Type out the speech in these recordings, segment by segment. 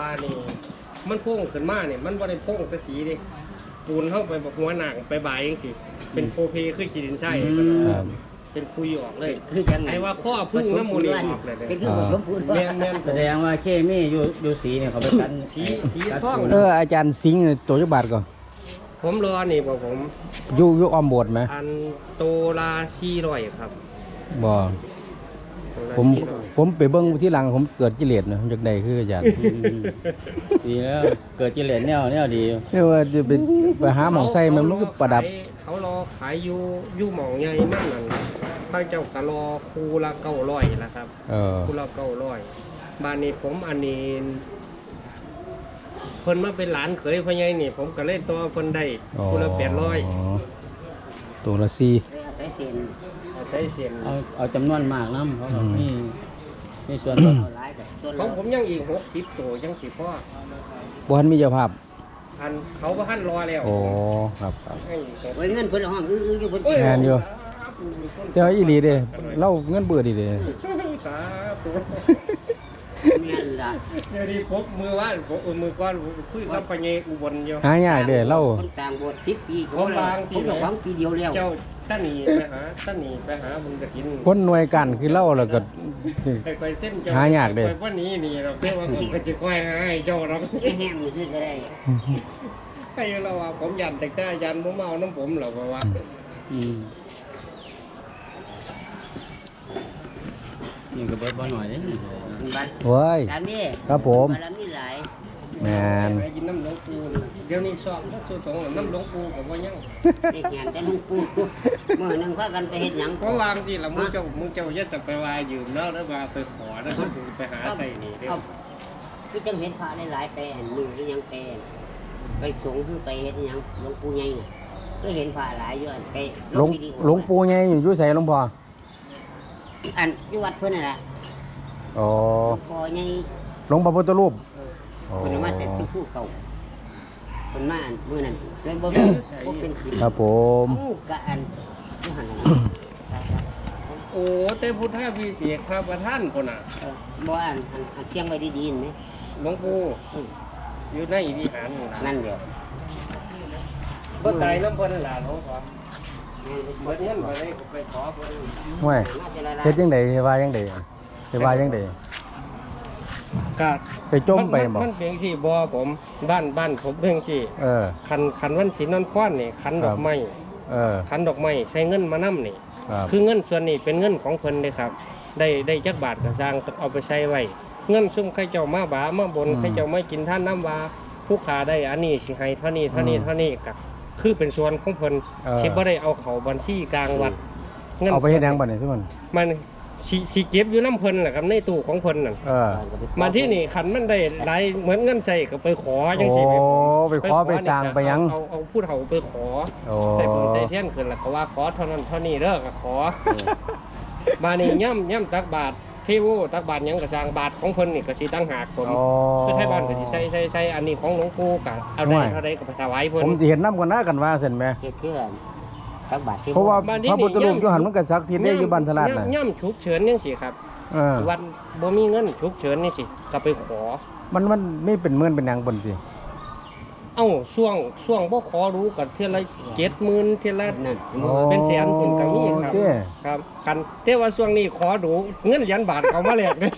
บ้านนี่มันโพ่งขึ้นมาเนี่ยมันบ่ได้โพ่งแต่สีดิปูนเข้าไปแบบหัวหนังไปบายจังสิเป็นโพเพคือขีดินใช่ครับเป็นคุยออกเลยคือจังไงไอ้ว่าข้อพึ่งน้ำมูลนี่ออกเลยเป็นเนี่ยคือผสมปูนแม่นแม่นแสดงว่าเคมีอยู่อยู่สีเนี่ยเขาไปกันสีสีกันท่องปูนเอออาจารย์สิงห์นี่ตัวจักบาทก่อนผมรอนี่บอกผมอยู่อยู่ออมโบสถ์ไหมอันโตลาชีร้อยครับบ่โตลา ผมชีร้อยผมไปเบิ่งที่หลังผมเกิดกิเลสนะผมจากใดคืออาจารย์อืมดีแล้วเกิดกิเลสแนวแนวดีเรียกว่าจะไปไปหาหมองใส่มันมันก็ประดับ เขารอขายอยู่อยู่หมองใหญ่นั่นนั่นข้างเจ้ากะรอคูละเก้าร้อยละครับเออคูละเก้าร้อยบ้านนี้ผมอันนี้เพิ่นมาเป็นหลานเขยพ่อใหญ่นี่ ผมก็เลยตัวเพิ่นได้คูละแปดร้อยตัวละสี่ใช้เสียนใช้เสียงเอาเอาจำนวนมากน้ำเขาก็อืมมีมีส่วนลดเอาหลายแต่ส่วนของผมยังอีกหกสิบตัวยังสิพ่อบ่ทันมีเจ้าภาพ อันเขาก็หันรอแล้วโอ้ ครับครับ ให้อีกหกไว้เงินเพิ่นห้องอื้อๆอยู่เพิ่นโอ้ยแม่นอยู่แต่ว่าอีหลีเด้เล่าเงินเบื่อดีเด้ สาธุ แม่นล่ะเดี๋ยวนี้พกมือว่านผมเออมือก้อนผมคุยกับปัญญอุบลอยู่หายากเด้เล่าคนต่างบวช10ปีผมวางที่ผมไหนก็หวังปีเดียวแล้วเจ้าตั้นหนีไปหาตั้นหนีไปหาบุญกระถินคนหน่วยกันคือเล่าแล้วก็ไปไปเส้นเจ้าหายากเด้ไปวันนี้นี่เราเรียกว่าผมก็จะก้อยให้เจ้าเราไม่แห้งนี่ซื้อก็ได้ให้เราว่าผมยันแต่แต่ยันผมเอาน้ำผมเหรอว่า อืม นี่ก็เบิดบ่หน่อยเด้นี่บัดโว้ยตามนี้ครับผมบารมีหลายแมนไปกินน้ำหลวงปู่นี่เดี๋ยวนี้สอบก็สุดสองน้ำหลวงปู่กับว่ายังได้แหงแต่หลวงปู่มื้อหนึงพากันไปเฮ็ดหยังเพราะวางที่ละมึงเจ้ามึงเจ้าอย่าจะไปวายยืมแล้วแล้วมาไปขอแล้วไปหาใส่นี่เด้อเอาคือจังเห็นพระหลายๆแต่มือที่ยังแต่ไปสงฆ์คือไปเฮ็ดหยังหลวงปู่ใหญ่น่ะก็เห็นพระหลายอยู่อันไปหลวงวิดีโอหลวงปู่ไงอยู่ไสหลวงพ่อ อันอยู่วัดเพิ่นน่ะล่ะอ๋อพ่อใหญ่หลวงพระพุทธรูปเพิ่นเอามาแต่ที่ผู้เก่าเพิ่นมาอันมื้อนั้นเลยบ่มีบ่เป็นสิครับผมอู้กะอันอยู่หั่นน่ะโอ้เต้พุทธาพิเศษครับประท่านคนน่ะเออบ่อันอันอันเสียงไว้ดีๆนี่หลวงปู่อืออยู่ในวิหารนี่ล่ะนั่นเดียวเพิ่นตายน้ำเพิ่นล่ะหลวงพ่อแม่น เบิดเงินไปเลยไปขอเพิ่นห่วยน่าจะหลายๆเฮ็ดจังได๋เฮ็ดว่าจังได๋เฮ็ดว่าจังได๋กะไปจมไปบ่มันเพียงที่บ่ผมบ้านบ้านผมเพียงที่เออคันคันวันศีลนอนคว้านนี่คันดอกไม้เออคันดอกไม้ใช้เงินมานํนี่ครับคือเงินส่วนนี้เป็นเงินของเพิ่นเลยครับ ได้ได้จักบาทก็สร้างเอาไปใช้ไว้เงินซุ่มใครเจ้ามาบามาบนใครเจ้ามากินท่านน้ำวาผู้ขาได้อันนี้สิให้เท่านี้เท่านี้เท่านี้ก็ คือเป็นส่วนของเพิ่นเออ สิบ่ได้เอาเข้าบัญชีกลางวัดเอาไปเฮ็ดหยังบัดนี้ซุมันมันสิสิเก็บอยู่น้ำเพิ่นแหละครับในตู้ของเพิ่นนั่นเออมาที่นี่ขันมันได้หลายเหมือนเงินใส่ก็ไปขอจังโอ้ซี่ไปขอไปสร้างไปหยังเอาเอาผู้เฒ่าไปขอ โอ้ใส่เพิ่นได้เทียนขึ้นแล้วก็ว่าขอเท่านั้นเท่านี้เด้อก็ขอ มานี่ย่ำย่ำตักบาท เทโวตักบาทหยังก็สร้างบาทของเพิ่นนี่ก็สิตั้งหากผมโอ้คือไทยบ้านก็สิใส่ใส่ใส่อันนี้ของหลวงปู่ก็เอาได้ห่วยเท่าใดก็ไปถวายเพิ่น ผมสิเห็นนำกันนะกันว่าซั่นแหมเฮ็ดเทื่อนตักบาตรที่เพราะว่าบ้านนี้พระพุทธรูปนี่ อยู่หันมันก็ศักดิ์สิทธิ์ได้อยู่บ้านทลาดน่ะย่ำฉุกเฉินจังซี่ครับ เออวันบ่มีเงินฉุกเฉินนี่สิก็ไปขอมันมันไม่เป็นหมื่นเป็นหยังเบิ่นสิ เอ้าช่วงช่วงบ่ขอรู้กับเท่าละ70,000เท่าละนั่นโอ้เป็นแสนเป็นก็มีครับเด้ครับคันแต่ว่าช่วงนี้ขอดูเงินเหรียญบาทเขามาแลกเลย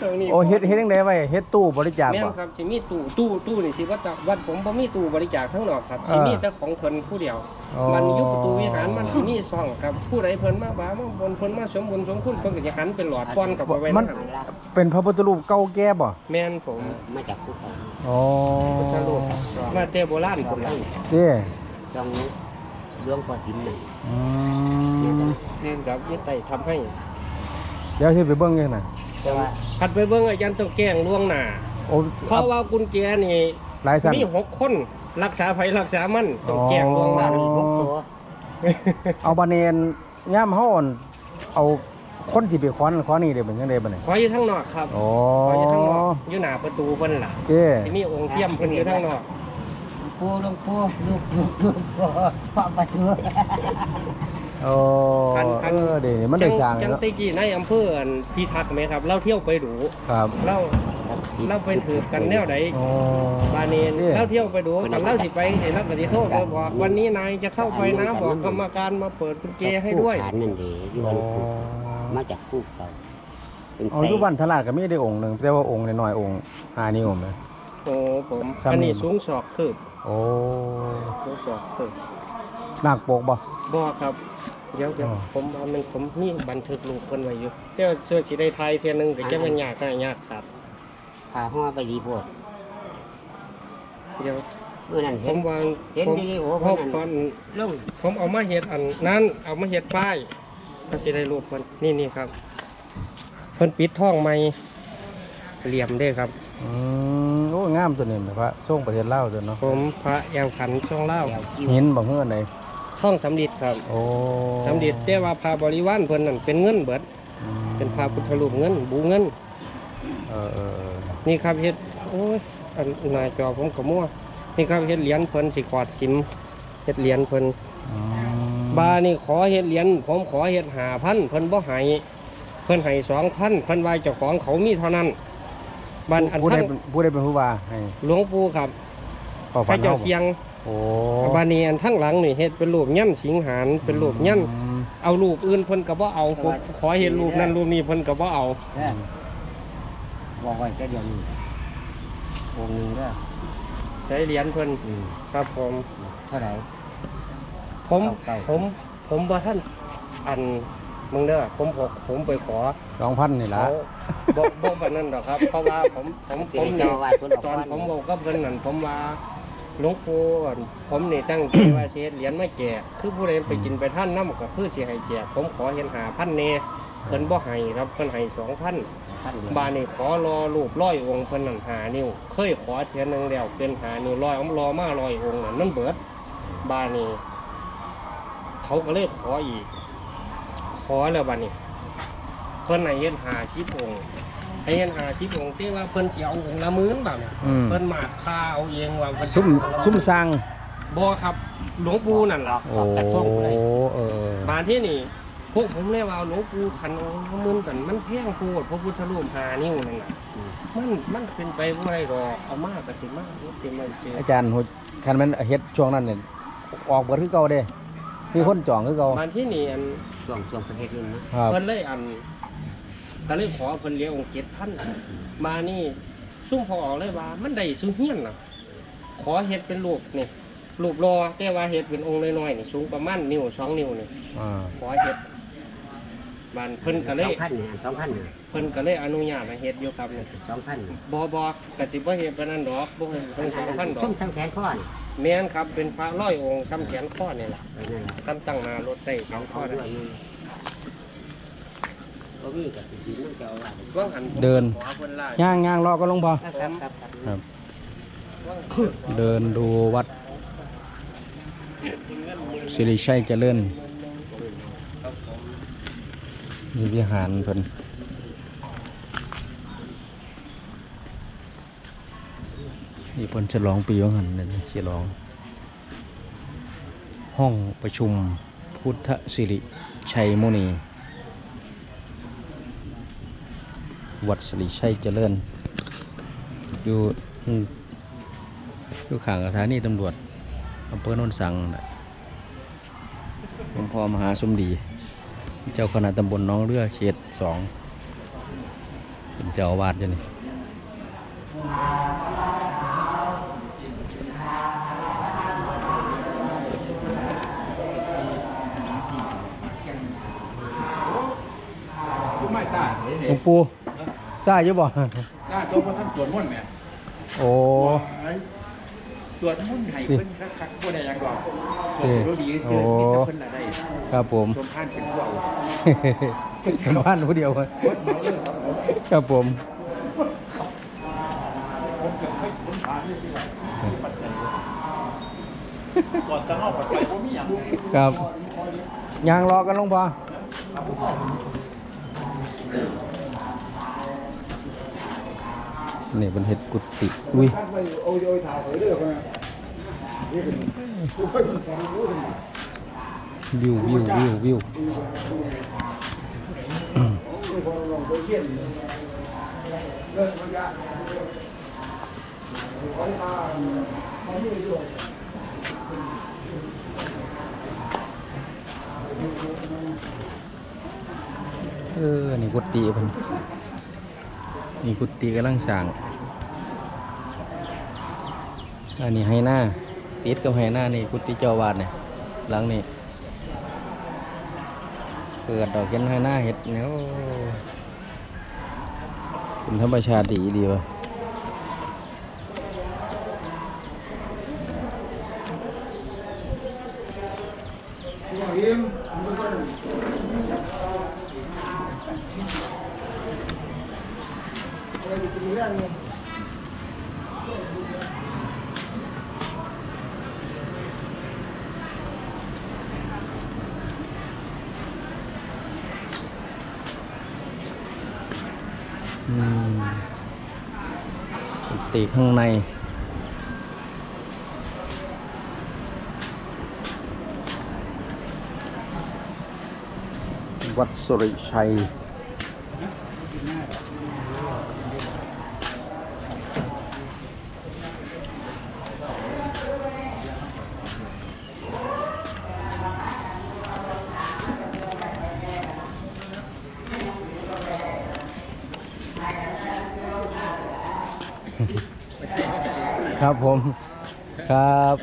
ช่วงนี้โอ้เฮ็ดเฮ็ดจังได๋ไว้เฮ็ดตู้บริจาคแม่นบ่ครับสิมีตู้ตู้ตู้นี่สิว่าจะวัดผมบ่มีตู้บริจาคทั้งนอกครับเออสิมีแต่ของเพิ่นผู้เดียว อ๋อมันอยู่ประตูวิหารมันสิมีซ่องครับผู้ใดเพิ่นมาบ้ามาบนเพิ่นมาสมบุญสมคุณเพิ่นก็จะหันเป็นหลอดป้อนกับเอาไว้มันนั่นครับเป็นพระพุทธรูปเก่าแก่บ่แม่นผมมาจากภูเขาอ๋อพุทธรูปมาแต่โบราณพุ่นล่ะเด้จองหลวงพ่อสิมน่ะอืม นี่ครับนี่ไต่ทำให้เดี๋ยวสิไปเบิ่งอยู่น่ะแต่ว่าคัดไปเบิ่งอาจารย์ต้องแกล้งล่วงหน้าโอ้เพราะว่ากุญแจนี่หลายสั่นมีหกคนรักษาไผรักษามันต้องแกล้งล่วงหว่าน้ามีพวกตัวเอาบาเนนย่ามเฮาอั่นเอาคนที่ไปขอนขอนี่ได้เป็นจังได๋บัดนี้ขออยู่ข้างนอกครับอ๋อขออยู่ข้างนอกอยู่หน้าประตูเพิ่นล่ะเด้ที่นี่องค์เทียมเพิ่นอยู่ข้างนอกปูหลวงปูลูกลูกลูกพ่อพ่อประตู โอ้เออเด้มันได้สร้างจังเนาะตะกี้ในอำเภออันพิทักษ์ไหมครับ เราเที่ยวไปดูครับเราศักดิ์สิทธิ์เราไปถือกันแนวใดอ๋อบานีเนี่ยเราเที่ยวไปดูกันเราสิไปเห็นเราก็สิโทษไปบอกวันนี้นายจะเข้าไปนะบอกกรรมการมาเปิดกุญแจให้ด้วย ผู้ขานนั่นเด้อยู่อ๋วัอนพุธมาจากผู้เก่าเป็นเอาไส้อยู่บ้านทลาดก็มีได้องค์หนึงแต่ว่าองค์น้อยๆองค์5นิ้วแม่โอ้ผมซ้ำนี่อันนี้สูงศอกคืบโอ้สูงศอกคืบ นักปกบ่ บ่ครับเดี๋ยวเดี๋ยวอ๋อ ผมว่ามันผมมีบันทึกรูปเพิ่นไว้อยู่เดี๋ยวช่วยสิได้ทายเทียหนึงก็จะเป็นยากได้ยากครับพาห่อไปดีโพดเดี๋ยวเมื่อนั้นผเห็น มวางเห็นผมวิดีโอผเพิ่นมนั่น ก่อนลงผมเอามาเฮ็ดอันนั้นเอามาเฮ็ดป้ายก็สิได้รูปเพิ่นนี่นี่ครับเพิ่นปิดท้องใหม่เหลี่ยมเด้ครับ อืมโอ้งามตัวนี้แม่พระส่งประเทศลาวตัวเนาะผมพระยางขันช่องเล่าแก้วกิ้วหินบ่เฮือไหน ท่องสำลิดครับโอ้สำลิดแต่ว่าพระบริวารเพิ่นนั่นเป็นเงินเบิด อืมเป็นพระพุทธรูปเงิน บูเงิน เออเออเออนี่ครับเฮ็ดโอ้ยอันหนายจอผมก็มั่วนี่ครับเฮ็ดเหรียญเพิ่นสิขอดสิมเฮ็ดเหรียญเพิ่นอืมบานี่ขอเฮ็ดเหรียญผมขอเฮ็ดหาพันเพิ่นบ่ให้เพิ่นให้สองพันเพิ่นว่าเจ้าของเขามีเท่านั้นบ้านอันผู้ใดทั้งเป็นผู้ใดเป็นผู้ว่าให้หลวงปู่ครับเข้าพฝัระนเจ้าเฮาบ่เสียง โอ้บ้านนี้อันทั้งหลังนี่เฮ็ดเป็นรูปยันสิงหานเป็นรูปยันอืมเอารูปอื่นเพิ่นก็บ่เอาผมขอเฮ็ดรูปนั้นรูปนี้เพิ่นก็บ่เอาเด้อบอกไว้แค่เดียวนี้องค์หนึงเด้อใช้เหรียญเพิ่นอืมครับผมเท่าไหร่ผมเก่าๆผมผมบ่ท่านอันมึงเด้อผมผมผมไปขอสองพันนี่ล่ะเขาบ่บ่แบบนั้นดอกครับ เพราะว่าผมผมสิผมให้นี่เจ้าอาวาสเพิ่นออกตอนก่อนผมบอกกับเพิ่นนั่นผมว่า หลวงปู่อั่นผมนี่ตั้งใจว่าสิเฮ็ดเหรียญมาแจกคือผู้ใดไปกินไปท่านน้ำก็คือสิให้แจกผมขอเห็นหาพันแน่เพิ่นบ่ให้ครับเพิ่นให้สองพันท่านเดียวบานนี่ขอรอรูปร้อยองค์เพิ่นนั่นหานิ้วเคยขอเทียนหนึงแล้วเป็นหานิ้วร้อยอมรอมาร้อยองค์นั่นมันเบิด บานนี่เขาก็เลยขออีก ขอแล้วบานนี้เพิ่นให้เฮ็ดหาชิบองค์ ให้เฮ็ดหาชิบองค์แต่ว่าเพิ่นสิเอาองค์ละหมื่นบาทเนี่ยอืม เพิ่นมาค่าเอาเองว่าเพิ่นซุ่มซุ่มสร้างบ่ครับหลวงปู่นั่นล่ะโอ้กระทรงเลยเออเออ บานที่นี่พวกผมเลยว่าหลวงปู่ขันองค์ละหมื่นกันมันแพงโพดพระพุทธรูปหานิ้วนั่นน่ะอืม มันมันเป็นไปบ่ได้หรอกเอามากก็สิมากเต็มไปเสียอาจารย์หัวคันมันเฮ็ดช่วงนั้นเนี่ยออกเบิดคือเก่าเด้มีคนจองคือเก่าบานที่นี่อันช่วงช่วงประเทศอื่นนะครับ เพิ่นเลยอัน ก็เลยขอเพิ่นเลี้ยงองค์เจ็ดพันมานี่ซุ่มพอออกเลยว่า มันได้สุเฮียนน่ะ ขอเฮ็ดเป็นรูปนี่รูปรอแต่ว่าเฮ็ดเป็นองค์น้อยๆนี่สูงประมาณนิ้วสองนิ้วนี่อ่าขอเฮ็ดบานเพิ่นก็เลสอยงพันเนี่ยสองพันเนี่ยเพิ่นก็เลยอนุญาตให้เฮ็ดอยู่ครับนี่สองพันเนี่ยบ่บ่ก็สิบ่เฮ็ดปานนั้นดอกบ่เฮ็ดเพิ่นสองพันดอชุ่กมทั้งแขนข้อนี่แม่นครับเป็นพระร้อยองค์ซ้ำแขนข้อนี่ล่ะเอานั่นล่ะซ้ำตั้งหน้ารถได้สสอองงข้ข้ออด้ได้วยนี่ บ่มีกับสิกินน้ำเจ้าอาวาสว่างหันผมเดิน ขอเพิ่นล่าย่างย่างรอก็ลงพอครับครับครับครับครับว่างเดินดูวัดสิริชัยเจริญครับผมมีวิหารเพิ่นนี่เพิ่นฉลองปีว่างันนั่นฉลอง ห้องประชุมพุทธสิริชัยมุนี วัดสิริชัยเจริญ อยู่อืมอยู่ข้างสถานีตำรวจอำเภอโนนสังน่ะหลวงพ่อมหาสมดี เจ้าคณะตำบลหน้องเรือเขตสองเป็นเจ้าอาวาสอยู่นี่หลวงปู่ ทราบอยู่บ่จ้าตัวพระท่านสวดมนต์เนี่ยโอ้ สวดมนต์ให้เพิ่นคักๆบ่ได้หยังดอกสวดรู้ดีโอ้ซื่อมีแต่เพิ่นน่ะได้ครับผมชมท่านเป็นผู้เอาชาวบ้านผู้เดียวครับผมผมเกิดให้ผมพานี่ที่ว่าปัจจัยก่อนจะเฮาปัจจัยบ่มีหยังครับยางรอกันลงพอ นี่เป็นเห็ดกุฏิอุ้ยวิววิววิววิวอืมเออ นี่กุฏิเพิ่น นี่กุฏิกำลังสร้างอันนี้ให้หน้าติดกับให้หน้านี่กุฏิเจ้าวาดเนี่ยหลังนี่เปิดดอกเห็นให้หน้าเห็ดเนี่ยโอ้เป็นธรรมชาติดีดีวะ อืมกุฏิข้างในวัดสุริชัย ครับผมครับ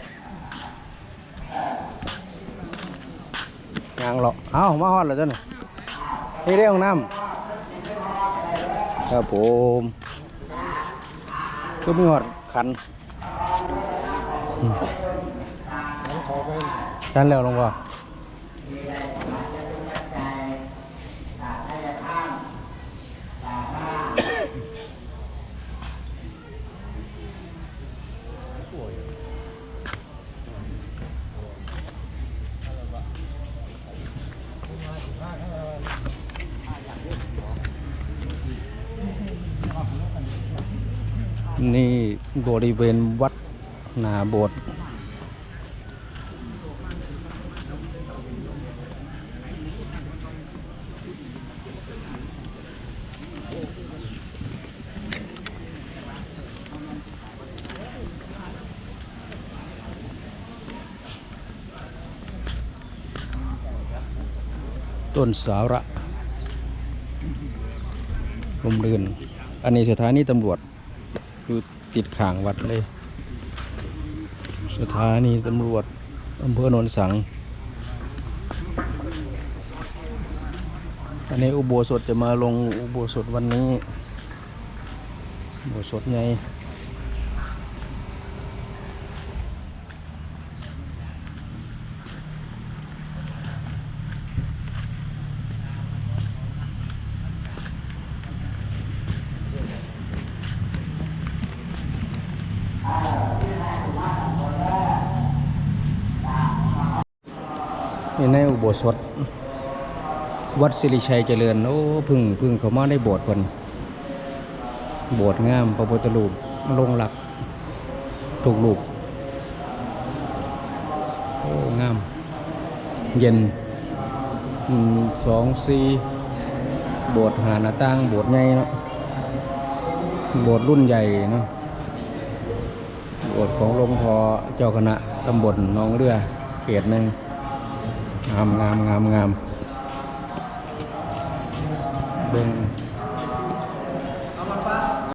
ยางหรอกเอ้ามาฮอดแล้วจ้ะนี่นี่เรื่องน้ำครับผมก็มีหอดขันอืมขันแล้วลงบ่ นี่บริเวณวัดนาบสถ์ต้นสาระลมเรือน อันนี้สถานีตำรวจ คือติดข่างวัดเลย สถานีตำรวจอำเภอโนนสัง อันนี้อุโบสถจะมาลงอุโบสถวันนี้ อุโบสถให ญ่นี่ในอุโบสถ วัดสิริชัยเจริญ โอ้พึ่งพึ่งเขามาได้โบสถ์คนโบสถ์งามพระพุทธรูปลงหลัก ถูกรูปโอ้งาม เย็นสองสี่โบสถ์หาหน้าต่างโบสถ์ใหญ่เนาะโบสถ์รุ่นใหญ่เนาะโบสถ์ของหลวงพ่อเจ้าคณะตำบลหนองเรือเขตหนึ่ง งามงา